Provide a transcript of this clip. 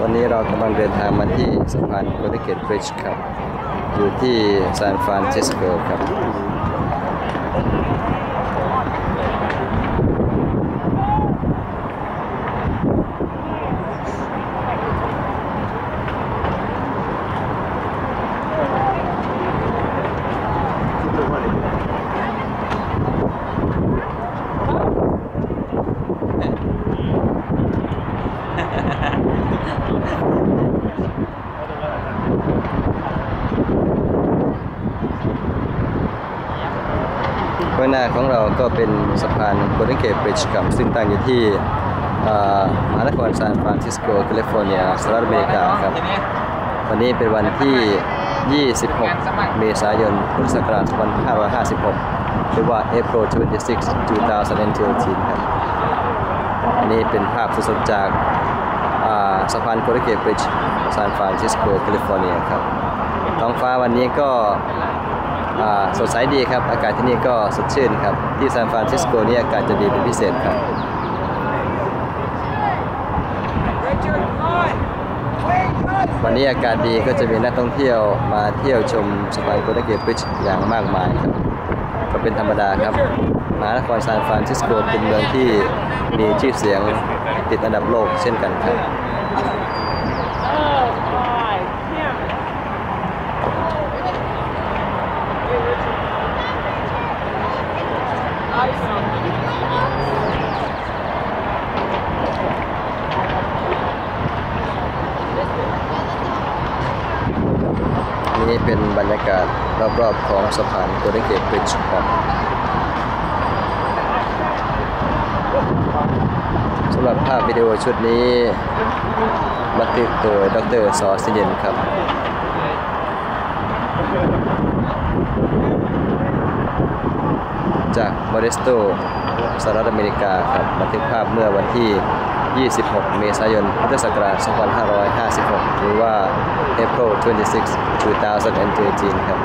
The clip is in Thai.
ตอนนี้เรากำลังเดินทางมาที่สะพานโกลเด้นเกตบริดจ์ครับ อยู่ที่ซานฟรานซิสโกครับ ข้านของเราก็เป็นสะพานโกลเด้นเกตบริดจ์ครับซึ่งตั้งอยู่ที่อ่อมหานครซานฟรานซิสโกแคลิฟอร์เนียสหรัฐอเมริกาครับวันนี้เป็นวันที่ 26 เมษายน พุทธศักราช 2556 หรือว่า April 26 2013ครับ อันนี้เป็นภาพสดๆจากอ่าสะพานโกลเด้นเกตบริดจ์ซานฟรานซิสโกแคลิฟอร์เนียครับ ท้องฟ้าวันนี้ก็ สดใสดีครับ อากาศที่นี่ก็สดชื่นครับ ที่ซานฟรานซิสโกนี่อากาศจะดีเป็นพิเศษครับวันนี้อากาศดีก็จะมีนักท่องเที่ยวมาเที่ยวชมสะพานโกด้นเกตบริดจ์อย่างมากมายครับก็เป็นธรรมดาครับมหานครซานฟรานซิสโกเป็นเมืองที่มีชื่อเสียงติดอันดับโลกเช่นกันครับ นี่เป็นบรรยากาศรอบๆของสะพานโกลเด้นเกตบริดจ์ครับสำหรับภาพวิดีโอชุดนี้บันทึกโดยดรซอสิเดนครับ จากบริสโตสหรัฐอเมริกาครับบันทึกภาพเมื่อวันที่ 26 เมษายน พุทธศักราช 2556 หรือว่า April 26, 2013ครับ